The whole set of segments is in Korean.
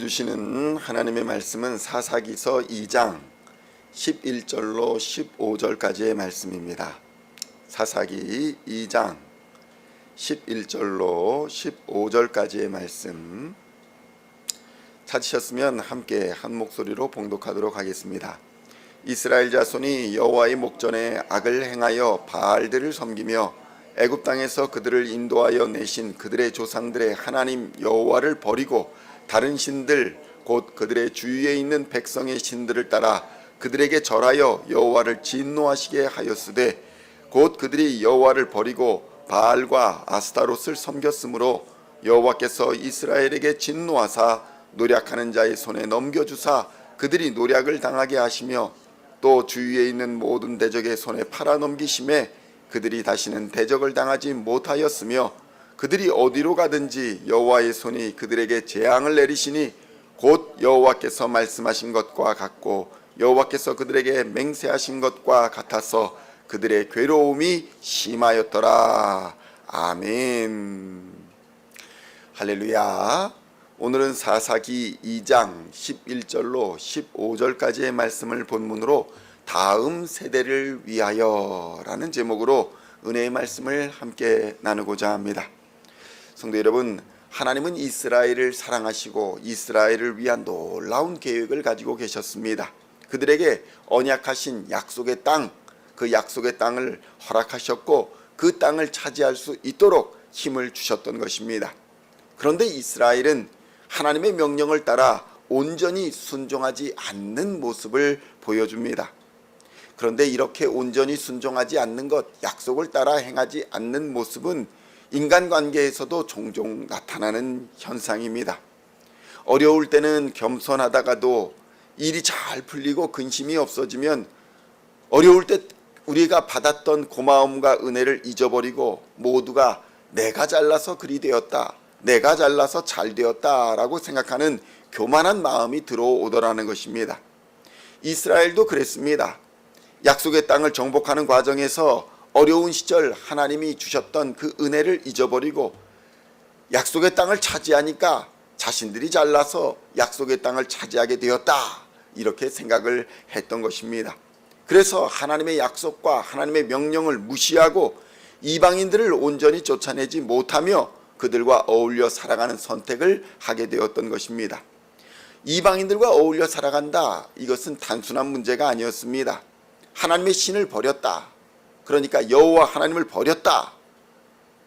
주시는 하나님의 말씀은 사사기서 2장 11절로 15절까지의 말씀입니다. 사사기 2장 11절로 15절까지의 말씀 찾으셨으면 함께 한 목소리로 봉독하도록 하겠습니다. 이스라엘 자손이 여호와의 목전에 악을 행하여 바알들을 섬기며 애굽 땅에서 그들을 인도하여 내신 그들의 조상들의 하나님 여호와를 버리고 다른 신들 곧 그들의 주위에 있는 백성의 신들을 따라 그들에게 절하여 여호와를 진노하시게 하였으되 곧 그들이 여호와를 버리고 바알과 아스타롯을 섬겼으므로 여호와께서 이스라엘에게 진노하사 노략하는 자의 손에 넘겨주사 그들이 노략을 당하게 하시며 또 주위에 있는 모든 대적의 손에 팔아넘기심에 그들이 다시는 대적을 당하지 못하였으며 그들이 어디로 가든지 여호와의 손이 그들에게 재앙을 내리시니 곧 여호와께서 말씀하신 것과 같고 여호와께서 그들에게 맹세하신 것과 같아서 그들의 괴로움이 심하였더라. 아멘. 할렐루야. 오늘은 사사기 2장 11절로 15절까지의 말씀을 본문으로 다음 세대를 위하여라는 제목으로 은혜의 말씀을 함께 나누고자 합니다. 성도 여러분, 하나님은 이스라엘을 사랑하시고 이스라엘을 위한 놀라운 계획을 가지고 계셨습니다. 그들에게 언약하신 약속의 땅, 그 약속의 땅을 허락하셨고 그 땅을 차지할 수 있도록 힘을 주셨던 것입니다. 그런데 이스라엘은 하나님의 명령을 따라 온전히 순종하지 않는 모습을 보여줍니다. 그런데 이렇게 온전히 순종하지 않는 것, 약속을 따라 행하지 않는 모습은 인간관계에서도 종종 나타나는 현상입니다. 어려울 때는 겸손하다가도 일이 잘 풀리고 근심이 없어지면 어려울 때 우리가 받았던 고마움과 은혜를 잊어버리고 모두가 내가 잘나서 그리 되었다. 내가 잘나서 잘 되었다라고 생각하는 교만한 마음이 들어오더라는 것입니다. 이스라엘도 그랬습니다. 약속의 땅을 정복하는 과정에서 어려운 시절 하나님이 주셨던 그 은혜를 잊어버리고 약속의 땅을 차지하니까 자신들이 잘나서 약속의 땅을 차지하게 되었다. 이렇게 생각을 했던 것입니다. 그래서 하나님의 약속과 하나님의 명령을 무시하고 이방인들을 온전히 쫓아내지 못하며 그들과 어울려 살아가는 선택을 하게 되었던 것입니다. 이방인들과 어울려 살아간다. 이것은 단순한 문제가 아니었습니다. 하나님의 신을 버렸다. 그러니까 여호와 하나님을 버렸다.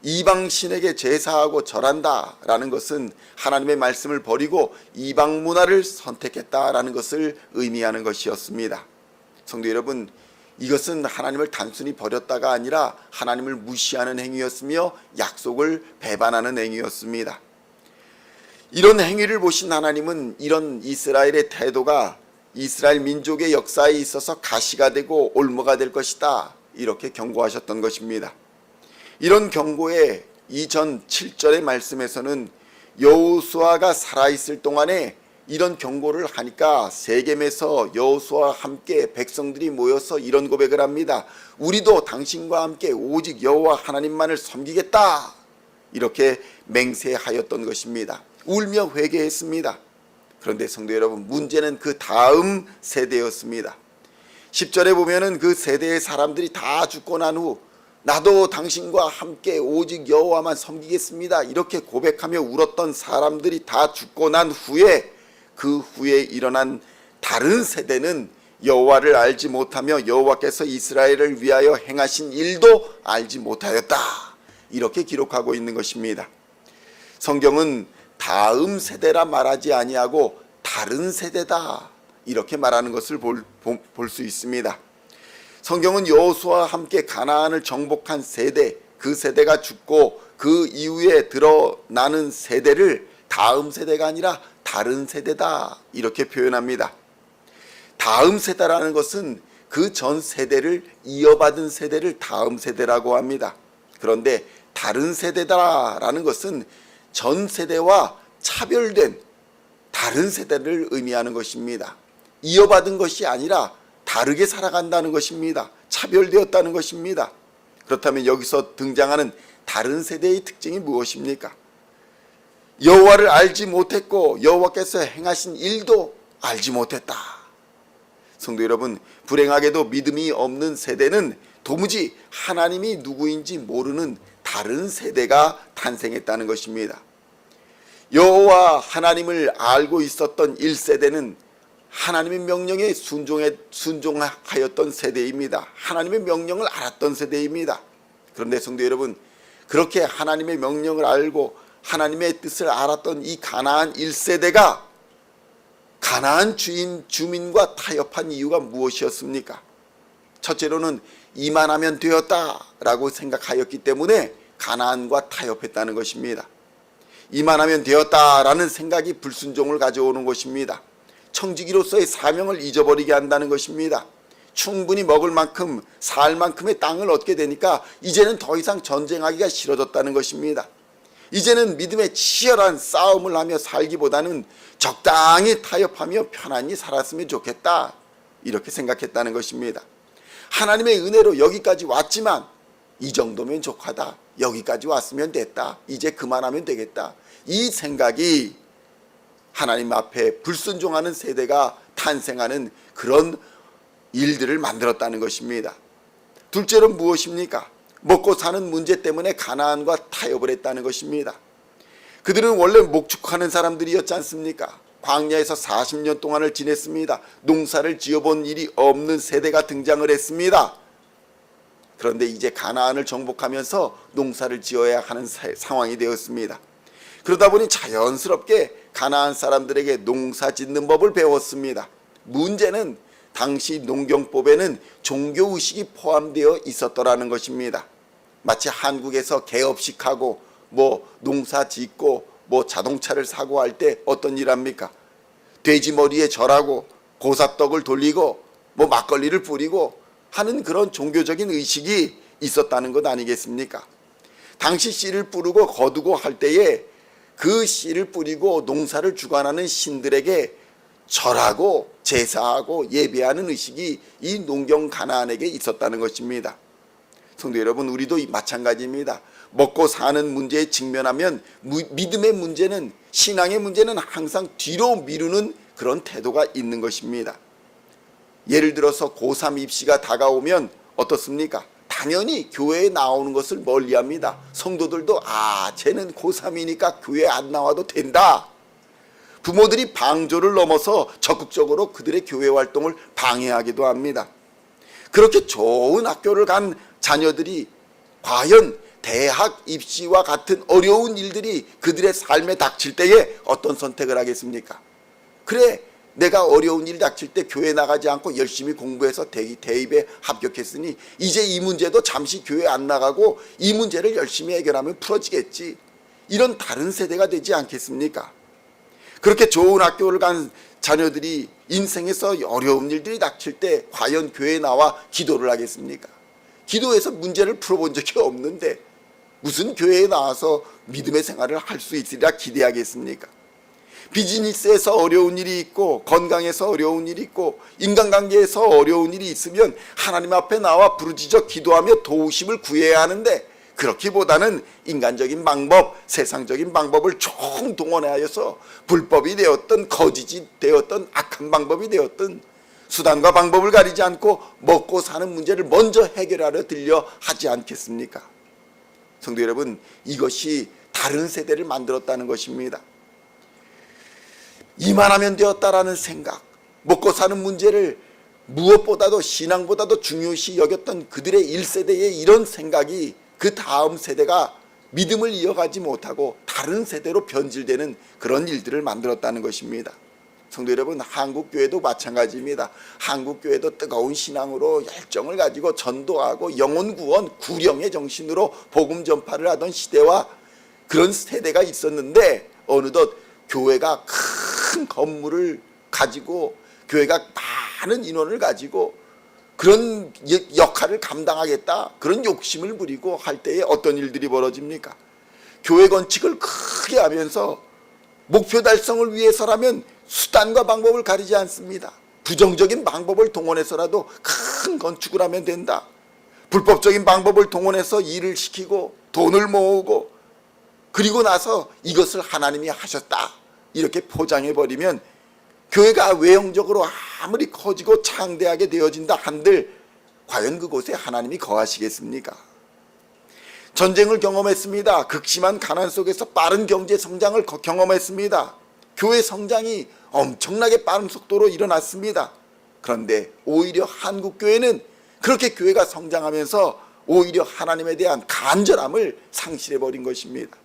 이방 신에게 제사하고 절한다라는 것은 하나님의 말씀을 버리고 이방 문화를 선택했다라는 것을 의미하는 것이었습니다. 성도 여러분, 이것은 하나님을 단순히 버렸다가 아니라 하나님을 무시하는 행위였으며 약속을 배반하는 행위였습니다. 이런 행위를 보신 하나님은 이런 이스라엘의 태도가 이스라엘 민족의 역사에 있어서 가시가 되고 올무가 될 것이다. 이렇게 경고하셨던 것입니다. 이런 경고에 이전 7절의 말씀에서는 여호수아가 살아 있을 동안에 이런 경고를 하니까 세겜에서 여호수아와 함께 백성들이 모여서 이런 고백을 합니다. 우리도 당신과 함께 오직 여호와 하나님만을 섬기겠다. 이렇게 맹세하였던 것입니다. 울며 회개했습니다. 그런데 성도 여러분, 문제는 그 다음 세대였습니다. 10절에 보면은 그 세대의 사람들이 다 죽고 난 후 나도 당신과 함께 오직 여호와만 섬기겠습니다. 이렇게 고백하며 울었던 사람들이 다 죽고 난 후에 그 후에 일어난 다른 세대는 여호와를 알지 못하며 여호와께서 이스라엘을 위하여 행하신 일도 알지 못하였다. 이렇게 기록하고 있는 것입니다. 성경은 다음 세대라 말하지 아니하고 다른 세대다 이렇게 말하는 것을 볼 수 있습니다. 성경은 여호수아와 함께 가나안을 정복한 세대 그 세대가 죽고 그 이후에 드러나는 세대를 다음 세대가 아니라 다른 세대다 이렇게 표현합니다. 다음 세대라는 것은 그 전 세대를 이어받은 세대를 다음 세대라고 합니다. 그런데 다른 세대다라는 것은 전 세대와 차별된 다른 세대를 의미하는 것입니다. 이어받은 것이 아니라 다르게 살아간다는 것입니다. 차별되었다는 것입니다. 그렇다면 여기서 등장하는 다른 세대의 특징이 무엇입니까? 여호와를 알지 못했고 여호와께서 행하신 일도 알지 못했다. 성도 여러분, 불행하게도 믿음이 없는 세대는 도무지 하나님이 누구인지 모르는 다른 세대가 탄생했다는 것입니다. 여호와 하나님을 알고 있었던 1세대는 하나님의 명령에 순종해, 순종하였던 세대입니다. 하나님의 명령을 알았던 세대입니다. 그런데 성도 여러분, 그렇게 하나님의 명령을 알고 하나님의 뜻을 알았던 이 가나안 1세대가 가나안 주인 주민과 타협한 이유가 무엇이었습니까? 첫째로는 이만하면 되었다라고 생각하였기 때문에 가나안과 타협했다는 것입니다. 이만하면 되었다라는 생각이 불순종을 가져오는 것입니다. 청지기로서의 사명을 잊어버리게 한다는 것입니다. 충분히 먹을 만큼 살 만큼의 땅을 얻게 되니까 이제는 더 이상 전쟁하기가 싫어졌다는 것입니다. 이제는 믿음의 치열한 싸움을 하며 살기보다는 적당히 타협하며 편안히 살았으면 좋겠다. 이렇게 생각했다는 것입니다. 하나님의 은혜로 여기까지 왔지만 이 정도면 족하다. 여기까지 왔으면 됐다. 이제 그만하면 되겠다. 이 생각이 하나님 앞에 불순종하는 세대가 탄생하는 그런 일들을 만들었다는 것입니다. 둘째로 무엇입니까? 먹고 사는 문제 때문에 가나안과 타협을 했다는 것입니다. 그들은 원래 목축하는 사람들이었지 않습니까? 광야에서 40년 동안을 지냈습니다. 농사를 지어본 일이 없는 세대가 등장을 했습니다. 그런데 이제 가나안을 정복하면서 농사를 지어야 하는 사- 상황이 되었습니다. 그러다 보니 자연스럽게 가나안 사람들에게 농사 짓는 법을 배웠습니다. 문제는 당시 농경법에는 종교 의식이 포함되어 있었더라는 것입니다. 마치 한국에서 개업식하고 뭐 농사 짓고 뭐 자동차를 사고 할 때 어떤 일 합니까? 돼지 머리에 절하고 고사떡을 돌리고 뭐 막걸리를 뿌리고 하는 그런 종교적인 의식이 있었다는 것 아니겠습니까? 당시 씨를 뿌리고 거두고 할 때에 그 씨를 뿌리고 농사를 주관하는 신들에게 절하고 제사하고 예배하는 의식이 이 농경 가나안에게 있었다는 것입니다. 성도 여러분, 우리도 이 마찬가지입니다. 먹고 사는 문제에 직면하면 무- 믿음의 문제는 신앙의 문제는 항상 뒤로 미루는 그런 태도가 있는 것입니다. 예를 들어서 고3 입시가 다가오면 어떻습니까? 당연히 교회에 나오는 것을 멀리합니다. 성도들도 아, 쟤는 고3이니까 교회 안 나와도 된다. 부모들이 방조를 넘어서 적극적으로 그들의 교회 활동을 방해하기도 합니다. 그렇게 좋은 학교를 간 자녀들이 과연 대학 입시와 같은 어려운 일들이 그들의 삶에 닥칠 때에 어떤 선택을 하겠습니까? 그래, 내가 어려운 일 닥칠 때 교회 나가지 않고 열심히 공부해서 대, 대입에 합격했으니 이제 이 문제도 잠시 교회 안 나가고 이 문제를 열심히 해결하면 풀어지겠지. 이런 다른 세대가 되지 않겠습니까? 그렇게 좋은 학교를 간 자녀들이 인생에서 어려운 일들이 닥칠 때 과연 교회에 나와 기도를 하겠습니까? 기도해서 문제를 풀어본 적이 없는데 무슨 교회에 나와서 믿음의 생활을 할 수 있으리라 기대하겠습니까? 비즈니스에서 어려운 일이 있고 건강에서 어려운 일이 있고 인간관계에서 어려운 일이 있으면 하나님 앞에 나와 부르짖어 기도하며 도우심을 구해야 하는데 그렇기보다는 인간적인 방법, 세상적인 방법을 총 동원하여서 불법이 되었던 거짓이 되었던 악한 방법이 되었던 수단과 방법을 가리지 않고 먹고 사는 문제를 먼저 해결하려 들려 하지 않겠습니까? 성도 여러분, 이것이 다른 세대를 만들었다는 것입니다. 이만하면 되었다라는 생각, 먹고 사는 문제를 무엇보다도 신앙보다도 중요시 여겼던 그들의 1세대의 이런 생각이 그 다음 세대가 믿음을 이어가지 못하고 다른 세대로 변질되는 그런 일들을 만들었다는 것입니다. 성도 여러분, 한국 교회도 마찬가지입니다. 한국 교회도 뜨거운 신앙으로 열정을 가지고 전도하고 영혼 구원, 구령의 정신으로 복음 전파를 하던 시대와 그런 세대가 있었는데 어느덧 교회가 큰 건물을 가지고 교회가 많은 인원을 가지고 그런 예- 역할을 감당하겠다 그런 욕심을 부리고 할 때에 어떤 일들이 벌어집니까? 교회 건축을 크게 하면서 목표 달성을 위해서라면 수단과 방법을 가리지 않습니다. 부정적인 방법을 동원해서라도 큰 건축을 하면 된다. 불법적인 방법을 동원해서 일을 시키고 돈을 모으고 그리고 나서 이것을 하나님이 하셨다. 이렇게 포장해 버리면 교회가 외형적으로 아무리 커지고 창대하게 되어진다 한들 과연 그곳에 하나님이 거하시겠습니까? 전쟁을 경험했습니다. 극심한 가난 속에서 빠른 경제 성장을 거- 경험했습니다. 교회 성장이 엄청나게 빠른 속도로 일어났습니다. 그런데 오히려 한국 교회는 그렇게 교회가 성장하면서 오히려 하나님에 대한 간절함을 상실해 버린 것입니다.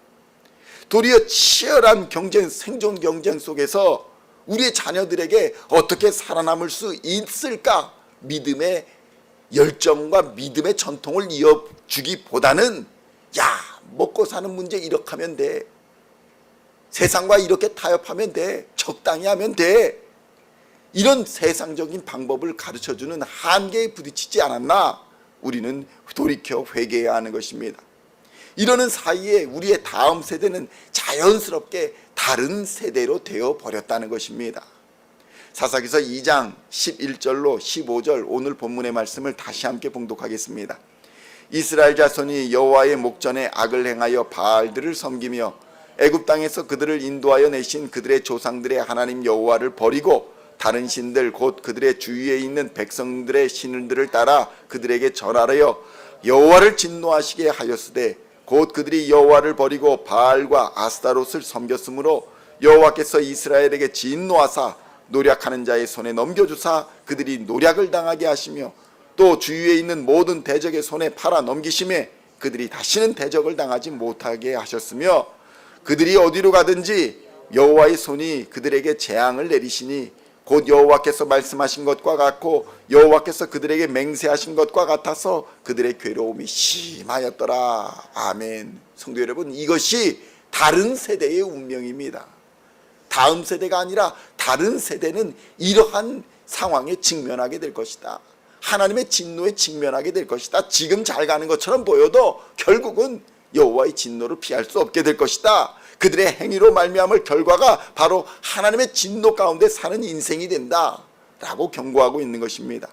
도리어 치열한 경쟁, 생존 경쟁 속에서 우리의 자녀들에게 어떻게 살아남을 수 있을까? 믿음의 열정과 믿음의 전통을 이어주기보다는 야, 먹고 사는 문제 이렇게 하면 돼. 세상과 이렇게 타협하면 돼. 적당히 하면 돼. 이런 세상적인 방법을 가르쳐 주는 한계에 부딪히지 않았나? 우리는 돌이켜 회개해야 하는 것입니다. 이러는 사이에 우리의 다음 세대는 자연스럽게 다른 세대로 되어 버렸다는 것입니다. 사사기서 2장 11절로 15절 오늘 본문의 말씀을 다시 함께 봉독하겠습니다. 이스라엘 자손이 여호와의 목전에 악을 행하여 바알들을 섬기며 애굽 땅에서 그들을 인도하여 내신 그들의 조상들의 하나님 여호와를 버리고 다른 신들 곧 그들의 주위에 있는 백성들의 신들을 따라 그들에게 절하여 여호와를 진노하시게 하였으되 곧 그들이 여호와를 버리고 바알과 아스타롯을 섬겼으므로 여호와께서 이스라엘에게 진노하사 노략하는 자의 손에 넘겨주사 그들이 노략을 당하게 하시며 또 주위에 있는 모든 대적의 손에 팔아 넘기심에 그들이 다시는 대적을 당하지 못하게 하셨으며 그들이 어디로 가든지 여호와의 손이 그들에게 재앙을 내리시니 곧 여호와께서 말씀하신 것과 같고 여호와께서 그들에게 맹세하신 것과 같아서 그들의 괴로움이 심하였더라. 아멘. 성도 여러분, 이것이 다른 세대의 운명입니다. 다음 세대가 아니라 다른 세대는 이러한 상황에 직면하게 될 것이다. 하나님의 진노에 직면하게 될 것이다. 지금 잘 가는 것처럼 보여도 결국은 여호와의 진노를 피할 수 없게 될 것이다. 그들의 행위로 말미암을 결과가 바로 하나님의 진노 가운데 사는 인생이 된다라고 경고하고 있는 것입니다.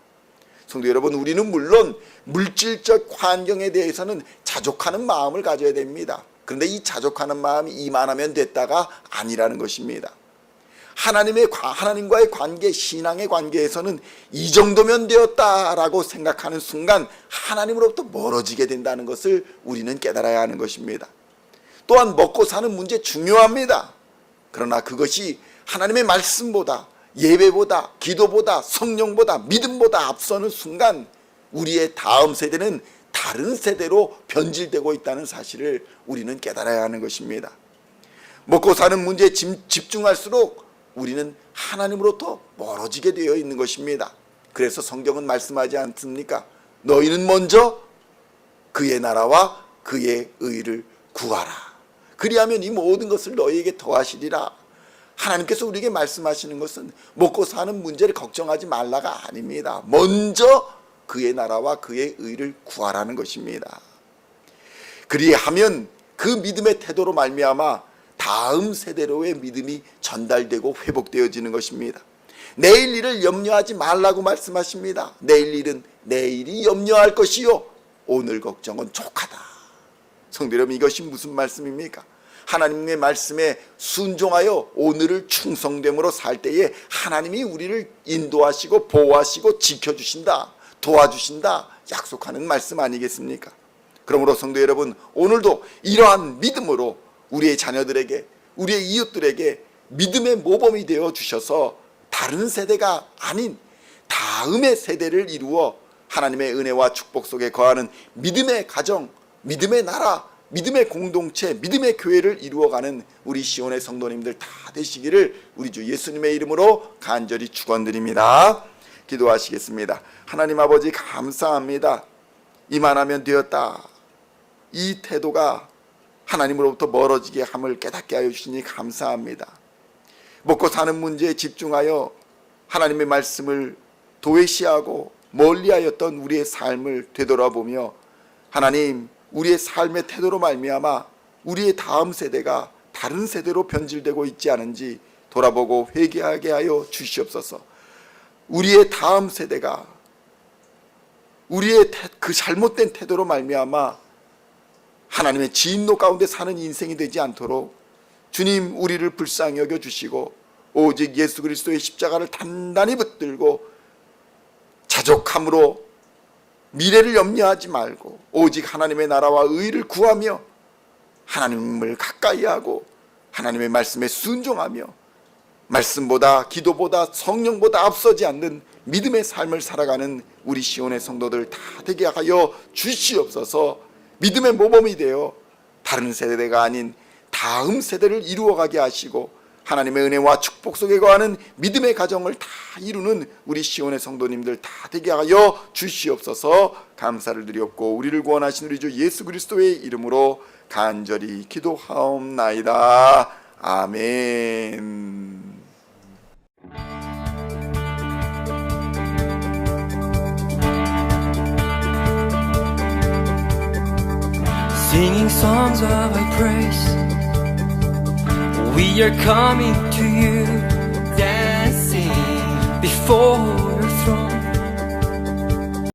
성도 여러분, 우리는 물론 물질적 환경에 대해서는 자족하는 마음을 가져야 됩니다. 그런데 이 자족하는 마음이 이만하면 됐다가 아니라는 것입니다. 하나님의 과- 하나님과의 관계, 신앙의 관계에서는 이 정도면 되었다라고 생각하는 순간 하나님으로부터 멀어지게 된다는 것을 우리는 깨달아야 하는 것입니다. 또한 먹고 사는 문제 중요합니다. 그러나 그것이 하나님의 말씀보다 예배보다 기도보다 성령보다 믿음보다 앞서는 순간 우리의 다음 세대는 다른 세대로 변질되고 있다는 사실을 우리는 깨달아야 하는 것입니다. 먹고 사는 문제에 집- 집중할수록 우리는 하나님으로부터 멀어지게 되어 있는 것입니다. 그래서 성경은 말씀하지 않습니까? 너희는 먼저 그의 나라와 그의 의를 구하라. 그리하면 이 모든 것을 너희에게 더하시리라. 하나님께서 우리에게 말씀하시는 것은 먹고 사는 문제를 걱정하지 말라가 아닙니다. 먼저 그의 나라와 그의 의를 구하라는 것입니다. 그리하면 그 믿음의 태도로 말미암아 다음 세대로의 믿음이 전달되고 회복되어지는 것입니다. 내일 일을 염려하지 말라고 말씀하십니다. 내일 일은 내일이 염려할 것이요 오늘 걱정은 족하다. 성도 여러분 이것이 무슨 말씀입니까? 하나님의 말씀에 순종하여 오늘을 충성됨으로 살 때에 하나님이 우리를 인도하시고 보호하시고 지켜주신다 도와주신다 약속하는 말씀 아니겠습니까? 그러므로 성도 여러분 오늘도 이러한 믿음으로 우리의 자녀들에게 우리의 이웃들에게 믿음의 모범이 되어 주셔서 다른 세대가 아닌 다음의 세대를 이루어 하나님의 은혜와 축복 속에 거하는 믿음의 가정, 믿음의 나라, 믿음의 공동체, 믿음의 교회를 이루어가는 우리 시온의 성도님들 다 되시기를 우리 주 예수님의 이름으로 간절히 축원드립니다. 기도하시겠습니다. 하나님 아버지 감사합니다. 이만하면 되었다. 이 태도가 하나님으로부터 멀어지게 함을 깨닫게 하여 주시니 감사합니다. 먹고 사는 문제에 집중하여 하나님의 말씀을 도외시하고 멀리하였던 우리의 삶을 되돌아보며 하나님 우리의 삶의 태도로 말미암아 우리의 다음 세대가 다른 세대로 변질되고 있지 않은지 돌아보고 회개하게 하여 주시옵소서. 우리의 다음 세대가 우리의 태- 그 잘못된 태도로 말미암아 하나님의 진노 가운데 사는 인생이 되지 않도록 주님 우리를 불쌍히 여겨 주시고 오직 예수 그리스도의 십자가를 단단히 붙들고 자족함으로 미래를 염려하지 말고 오직 하나님의 나라와 의를 구하며 하나님을 가까이 하고 하나님의 말씀에 순종하며 말씀보다 기도보다 성령보다 앞서지 않는 믿음의 삶을 살아가는 우리 시온의 성도들 다 되게 하여 주시옵소서. 믿음의 모범이 되어 다른 세대가 아닌 다음 세대를 이루어가게 하시고 하나님의 은혜와 축복 속에 거하는 믿음의 가정을 다 이루는 우리 시온의 성도님들 다 되게 하여 주시옵소서. 감사를 드리옵고 우리를 구원하신 우리 주 예수 그리스도의 이름으로 간절히 기도하옵나이다. 아멘. Singing songs of praise We are coming to you Dancing before your throne